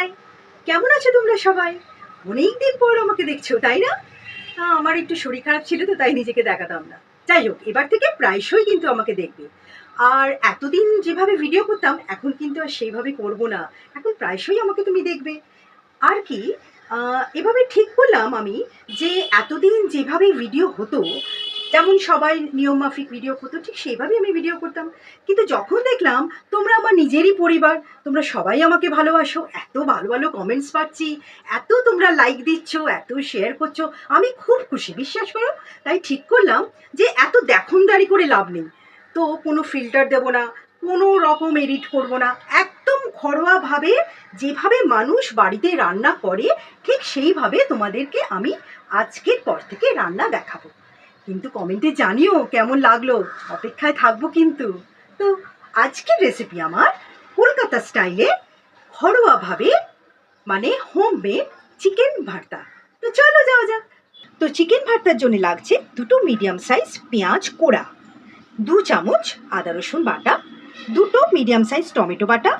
High কেমন আছো তোমরা সবাই? অনেক দিন পর আমাকে দেখছ, তাই না? আমার একটু শরীর খারাপ ছিল তো, তাই নিজেকে দেখাতাম না। যাই হোক, এবার থেকে প্রায়শই কিন্তু আমাকে দেখবে। আর এতদিন যেভাবে ভিডিও করতাম, এখন কিন্তু আর সেইভাবে করব না। এখন প্রায়শই আমাকে তুমি দেখবে। আর কি এভাবে ঠিক করলাম আমি যে, এতদিন যেভাবে ভিডিও হতো যেমন সবাই নিয়মমাফিক ভিডিও করতো, ঠিক সেইভাবেই আমি ভিডিও করতাম। কিন্তু যখন দেখলাম তোমরা আমার নিজেরই পরিবার, তোমরা সবাই আমাকে ভালোবাসো, এত ভালো ভালো কমেন্টস পাচ্ছি, এত তোমরা লাইক দিচ্ছ, এত শেয়ার করছ, আমি খুব খুশি, বিশ্বাস করো? তাই ঠিক করলাম যে এত দেখনদারি করে লাভ নেই। তো কোনো ফিল্টার দেব না, কোনো রকম এডিট করব না, একদম ঘরোয়াভাবে যেভাবে মানুষ বাড়িতে রান্না করে, ঠিক সেইভাবে তোমাদেরকে আমি আজকের পর থেকে রান্না দেখাবো। কিন্তু কমেন্টে জানিও কেমন লাগল। অপেক্ষায় থাকব কিন্তু। তো আজকের রেসিপি আমার কলকাতা স্টাইলে ঘরোয়াভাবে মানে হোম মেড চিকেন ভর্তা। তো চলো যাওয়া যাক। তো চিকেন ভর্তার জন্য লাগছে দুটো মিডিয়াম সাইজ পেঁয়াজ কোড়া, দু চামচ আদা রসুন বাটা, দুটো মিডিয়াম সাইজ টমেটো বাটা,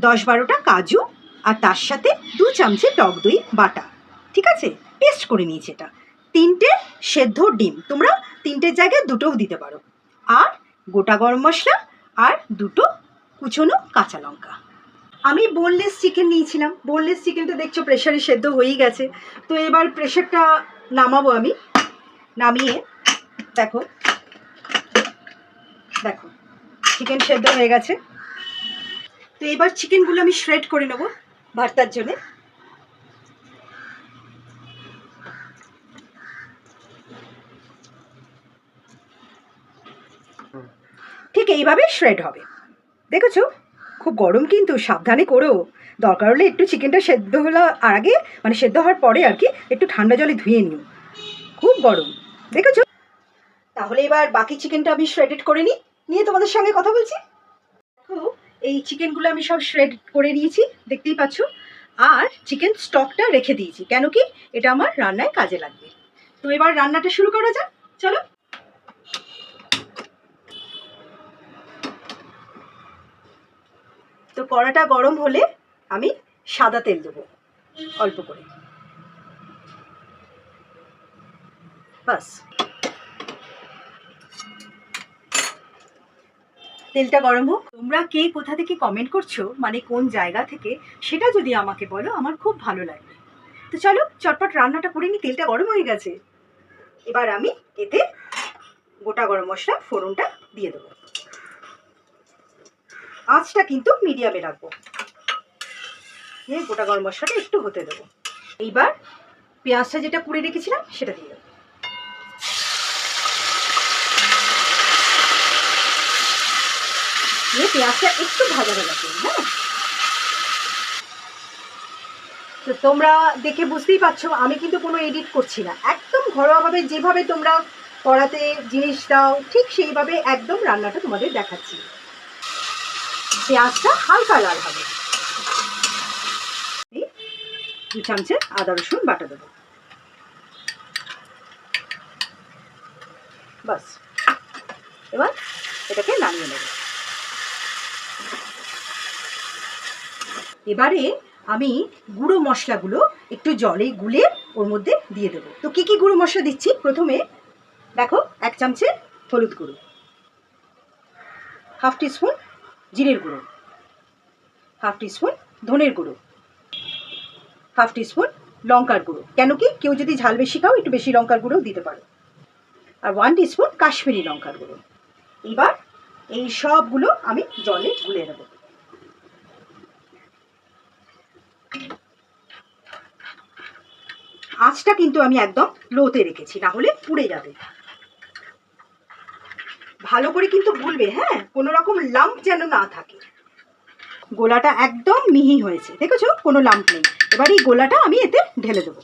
দশ বারোটা কাজু, আর তার সাথে দু চামচে টক দই বাটা। ঠিক আছে? পেস্ট করে নিয়েছি এটা। তিনটে সেদ্ধ ডিম। তোমরা তিনটের জায়গায় দুটোও দিতে পারো। আর গোটা গরম মশলা আর দুটো কুচনো কাঁচা লঙ্কা। আমি বোনলেস চিকেন নিয়েছিলাম। বোনলেস চিকেনটা দেখছ প্রেশারে সেদ্ধ হয়েই গেছে। তো এবার প্রেশারটা নামাবো আমি। নামিয়ে দেখো। দেখো চিকেন সেদ্ধ হয়ে গেছে। তো এবার চিকেনগুলো আমি শ্রেড করে নেব ভর্তার জন্যে। ঠিক এইভাবে শ্রেড হবে। দেখেছ? খুব গরম কিন্তু, সাবধানে করো। দরকার হলে একটু চিকেনটা সেদ্ধ হলো আর আগে মানে সেদ্ধ হওয়ার পরে আর কি, একটু ঠান্ডা জলে ধুয়ে নিও। খুব গরম। দেখেছ? তাহলে এবার বাকি চিকেনটা আমি শ্রেডেড করে নিই। নিয়ে তোমাদের সঙ্গে কথা বলছি। এই চিকেনগুলো আমি সব শ্রেড করে নিয়েছি, দেখতেই পাচ্ছ। আর চিকেন স্টকটা রেখে দিয়েছি। কেন কি? এটা আমার রান্নায় কাজে লাগবে। তো এবার রান্নাটা শুরু করা যাক। চলো। তো কড়াটা গরম হলে আমি সাদা তেল দেবো, অল্প করে। বাস। তেলটা গরম হোক। তোমরা কে কোথা থেকে কমেন্ট করছ মানে কোন জায়গা থেকে, সেটা যদি আমাকে বলো, আমার খুব ভালো লাগবে। তো চলো, চটপট রান্নাটা করে নি তেলটা গরম হয়ে গেছে। এবার আমি এতে গোটা গরম মশলা, ফোড়নটা দিয়ে দেবো। আঁচটা কিন্তু মিডিয়ামে রাখব। দিয়ে গোটা গরম মশলাটা একটু হতে দেবো। এইবার পেঁয়াজটা যেটা কুড়ে রেখেছিলাম, সেটা দিয়ে দেবো। পেঁয়াজটা একটু ভাজা ভাজা করব হ্যাঁ? তো তোমরা দেখে বুঝতেই পারছ, আমি কিন্তু কোনো এডিট করছি না। একদম ঘরোয়াভাবে যেভাবে তোমরা কড়াতে জিনিস দাও, ঠিক সেইভাবে একদম রান্নাটা তোমাদের দেখাচ্ছি। পেঁয়াজটা হালকা লাল হবে। দু চামচে আদা, রসুন, বাটা দেবো। বাস। এবার এটাকে নামিয়ে নেব। এবারে আমি গুঁড়ো মশলাগুলো একটু জলে গুলে ওর মধ্যে দিয়ে দেবো। তো কি কি গুঁড়ো মশলা দিচ্ছি? প্রথমে দেখো, এক চামচে হলুদ গুঁড়ো। হাফ টিস্পুন জিরের গুঁড়ো। হাফ টিস্পুন ধনের গুঁড়ো। হাফ টিস্পুন লঙ্কার গুঁড়ো। কেন কি কেউ যদি ঝাল বেশি খাও, একটু বেশি লঙ্কার গুঁড়োও দিতে পারো। আর ওয়ান টিস্পুন কাশ্মীরি লঙ্কার গুঁড়ো। এবার এই সবগুলো আমি জলে গুলে নেব। আঁচটা কিন্তু আমি একদম লোতে রেখেছি, না হলে পুড়ে যাবে। ভালো করে কিন্তু গুলবে হ্যাঁ? কোনো রকম লাম্প যেন না থাকে। গোলাটা একদম মিহি হয়েছে, দেখেছ? কোনো লাম্প নেই। এবার এই গোলাটা আমি এতে ঢেলে দেবো।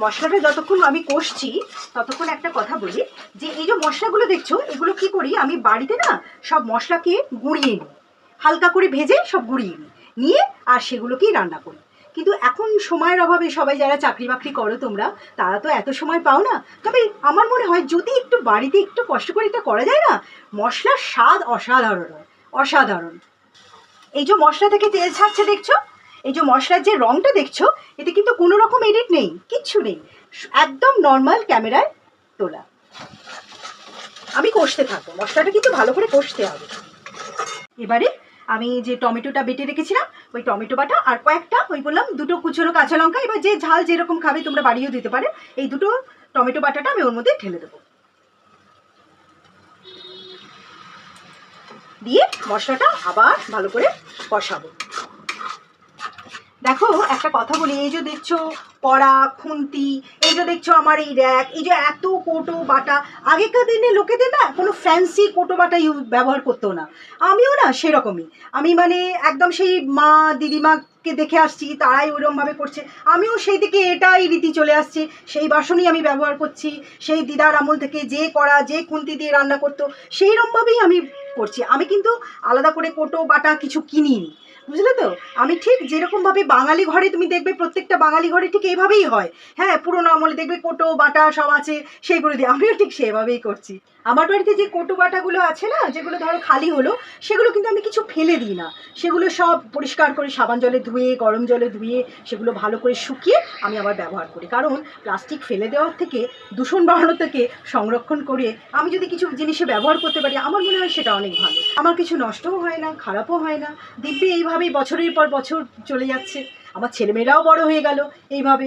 মশলাটা যতক্ষণ আমি কষছি, ততক্ষণ একটা কথা বলি যে, এই যে মশলাগুলো দেখছ, এগুলো কি করি? আমি বাড়িতে না সব মশলাকে গুঁড়িয়ে নিই। হালকা করে ভেজে সব গুঁড়িয়ে নিই। নিয়ে আর সেগুলোকেই রান্না করি। কিন্তু এখন সময়ের অভাবে সবাই যারা চাকরি বাকরি করো তোমরা, তারা তো এত সময় পাও না। তবে আমার মনে হয় যদি একটু বাড়িতে একটু কষ্ট করে এটা করা যায় না, মশলার স্বাদ অসাধারণ হয় অসাধারণ। এই যে মশলা থেকে তেল ছাড়ছে দেখছ? এই যে মশলার যে রংটা দেখছ, এতে কিন্তু কোনো রকম এডিট নেই, কিচ্ছু নেই। একদম নর্মাল ক্যামেরায় তোলা। আমি কষতে থাকব, মশলাটা কিন্তু ভালো করে কষতে হবে। এবারে আমি যে টমেটোটা বেটে রেখেছিলাম, ওই টমেটো বাটা আর কয়েকটা, ওই বললাম দুটো কুচনো কাঁচা লঙ্কা, এবার যে ঝাল যেরকম খাবে তোমরা বাড়িয়েও দিতে পারে, এই দুটো টমেটো বাটাটা আমি ওর মধ্যে ঢেলে দেবো। দিয়ে মশলাটা আবার ভালো করে কষাবো। দেখো, একটা কথা বলি, এই যে দেখছ কড়া খুন্তি, এই যে দেখছ আমার এই র্যাক, এই যে এত কোটো বাটা, আগেকার দিনে লোকেদের না কোনো ফ্যান্সি কোটো বাটা ইউ ব্যবহার করতো না। আমিও না সেরকমই। আমি মানে একদম সেই মা দিদিমাকে দেখে আসছি, তারাই ওইরকমভাবে করছে। আমিও সেই থেকে এটাই রীতি চলে আসছে। সেই বাসনই আমি ব্যবহার করছি, সেই দিদার আমল থেকে যে কড়া, যে খুন্তি দিয়ে রান্না করতো সেইরকমভাবেই আমি করছি। আমি কিন্তু আলাদা করে কোটো বাটা কিছু কিনিনি। বুঝলে তো? আমি ঠিক যেরকমভাবে বাঙালি ঘরে তুমি দেখবে প্রত্যেকটা বাঙালি ঘরে ঠিক এইভাবেই হয়। হ্যাঁ পুরোনো আমলে দেখবে কোটো, বাটা সব আছে সেইগুলো দিয়ে আমিও ঠিক সেভাবেই করছি। আমার বাড়িতে যে কোটো বাটাগুলো আছে না, যেগুলো ধরো খালি হলো, সেগুলো কিন্তু আমি কিছু ফেলে দিই না। সেগুলো সব পরিষ্কার করে সাবান জলে ধুয়ে, গরম জলে ধুয়ে, সেগুলো ভালো করে শুকিয়ে আমি আবার ব্যবহার করি। কারণ প্লাস্টিক ফেলে দেওয়ার থেকে, দূষণ বাড়ানো থেকে সংরক্ষণ করে আমি যদি কিছু জিনিসে ব্যবহার করতে পারি, আমার মনে হয় সেটা অনেক ভালো। আমার কিছু নষ্টও হয় না, খারাপও হয় না। দিব্যি এইভাবেই বছরের পর বছর চলে যাচ্ছে। আমার ছেলেমেয়েরাও বড় হয়ে গেল এইভাবে।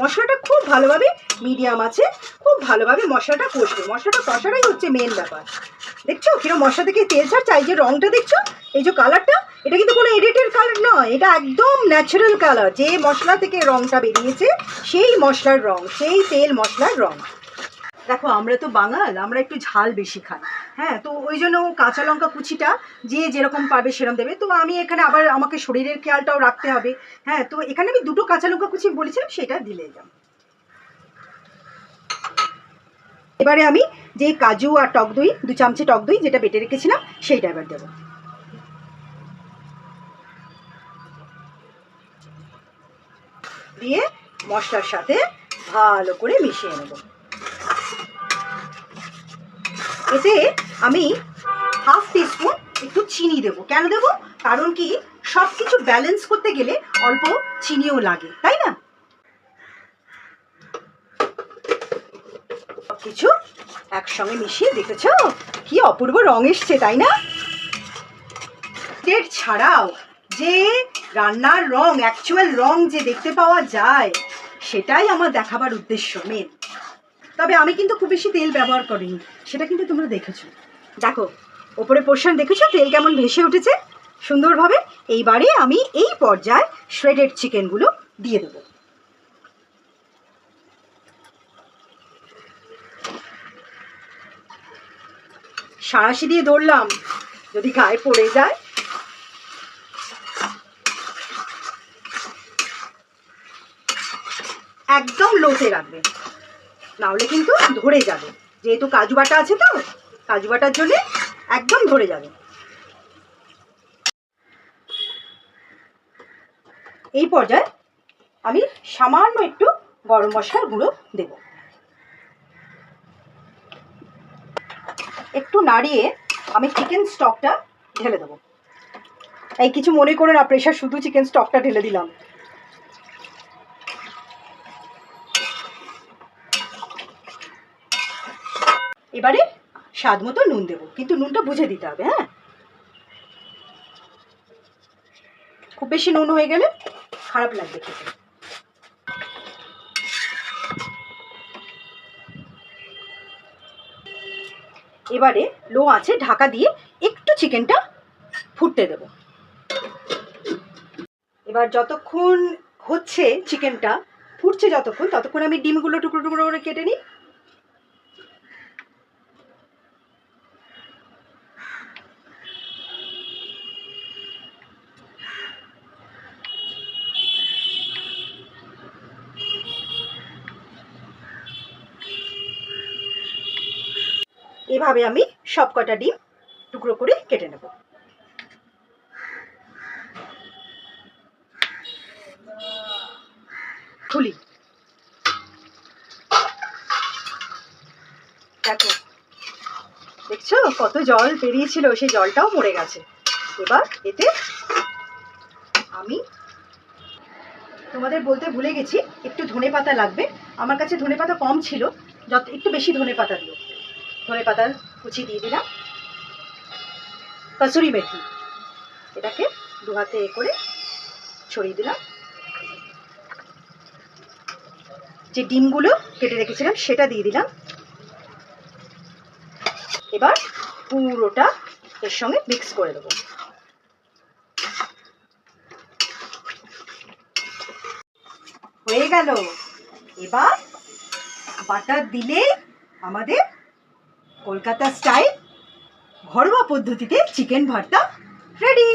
মশলাটা খুব ভালোভাবে মিডিয়াম আছে, খুব ভালোভাবে মশলাটা কষবে। মশলাটা কষাটাই হচ্ছে মেন ব্যাপার। দেখছ? কিরম মশলা থেকে তেল ছাড়ছে এই যে রংটা দেখছ? এই যে কালারটা এটা কিন্তু কোনো এডিটের কালার নয়, এটা একদম ন্যাচারাল কালার যে মশলা থেকে রংটা বেরিয়েছে, সেই মশলার রং, সেই তেল মশলার রং। দেখো, আমরা তো বাঙাল, আমরা একটু ঝাল বেশি খাই। হ্যাঁ তো ওই জন্য কাঁচা লঙ্কা কুচিটা যে যেরকম পারবে সেরকম দেবে। তো আমি এখানে আবার আমাকে শরীরের খেয়ালটাও রাখতে হবে। হ্যাঁ তো এখানে আমি দুটো কাঁচা লঙ্কা কুচি বলেছিলাম, সেটা দিলে যাম এবারে আমি যে কাজু আর টক দই, দু চামচে টক দই যেটা বেটে রেখেছিলাম, সেইটা এবার দেবো। দিয়ে মশলার সাথে ভালো করে মিশিয়ে নেব। এতে আমি হাফ টিস্পুন একটু চিনি দেবো। কেন দেবো? কারণ কি সব কিছু ব্যালেন্স করতে গেলে অল্প চিনিও লাগে, তাই না? কিছু একসঙ্গে মিশিয়ে দেখেছ? কি অপূর্ব রং এসছে, তাই না? এর ছাড়াও যে রান্নার রং অ্যাকচুয়াল রং যে দেখতে পাওয়া যায়, সেটাই আমার দেখাবার উদ্দেশ্য মেন তবে আমি কিন্তু খুব বেশি তেল ব্যবহার করিনি, সেটা কিন্তু তোমরা দেখেছ। দেখো, ওপরে পোর্শন দেখেছ? তেল কেমন ভেসে উঠেছে? সুন্দরভাবে এইবারে আমি এই পর্যায়ে শ্রেডেড চিকেনগুলো দিয়ে দেবো। সাঁড়াশি দিয়ে ধরলাম, যদি গায়ে পড়ে যায়। একদম লোতে রাখবে, নাহলে কিন্তু ধরে যাবে। যেহেতু কাজু বাটা আছে তো কাজু বাটার জন্য একদম ধরে যাবে। এই পর্যায়ে আমি সামান্য একটু গরম মশলার গুঁড়ো দেব। একটু নাড়িয়ে আমি চিকেন স্টকটা ঢেলে দেবো। এই কিছু মনে করে না প্রেশার শুধু চিকেন স্টকটা ঢেলে দিলাম। এবারে স্বাদ মতো নুন দেবো, কিন্তু নুনটা বুঝে দিতে হবে হ্যাঁ? খুব বেশি নুন হয়ে গেলে খারাপ লাগবে খেতে। এবারে লো আছে ঢাকা দিয়ে একটু চিকেনটা ফুটতে দেব। এবার যতক্ষণ হচ্ছে চিকেনটা, ফুটছে যতক্ষণ, ততক্ষণ আমি ডিমগুলো টুকরো টুকরো করে কেটে নিই। এইভাবে আমি সব কটা ডিম টুকরো করে কেটে নেব। খুলি। দেখো, দেখছ? কত জল বেরিয়েছিল সেই জলটাও মরে গেছে। এবার এতে আমি তোমাদের বলতে ভুলে গেছি, একটু ধনে পাতা লাগবে। আমার কাছে ধনে পাতা কম ছিল, যত, একটু বেশি ধনে পাতা দিও। ধনে পাতা কুচি দিয়ে দিলাম। কসুরি মেথি, এটাকে দু হাতে এ করে ছড়িয়ে দিলাম। যে ডিমগুলো কেটে রেখেছিলাম, সেটা দিয়ে দিলাম। এবার পুরোটা এর সঙ্গে মিক্স করে দেবো। হয়ে গেল। এবার বাটার দিলে আমাদের কলকাতা স্টাইল, ঘরোয়া পদ্ধতিতে চিকেন ভর্তা রেডি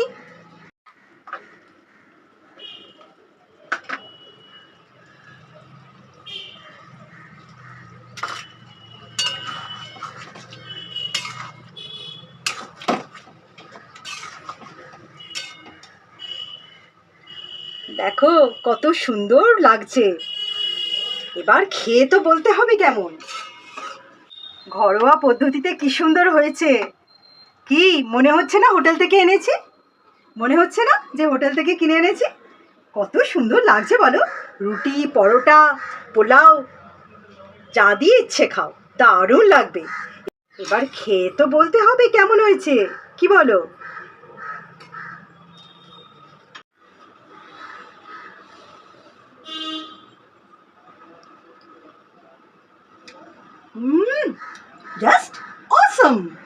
দেখো, কত সুন্দর লাগছে। এবার খেয়ে তো বলতে হবে কেমন? ঘরোয়া পদ্ধতিতে কি সুন্দর হয়েছে? কি? মনে হচ্ছে না হোটেল থেকে এনেছি? মনে হচ্ছে না যে হোটেল থেকে কিনে এনেছি? কত সুন্দর লাগছে বলো। রুটি, পরোটা, পোলাও, যা দিয়ে ইচ্ছে খাও, দারুণ লাগবে। এবার খেয়ে তো বলতে হবে কেমন হয়েছে, কি বলো? Just Awesome!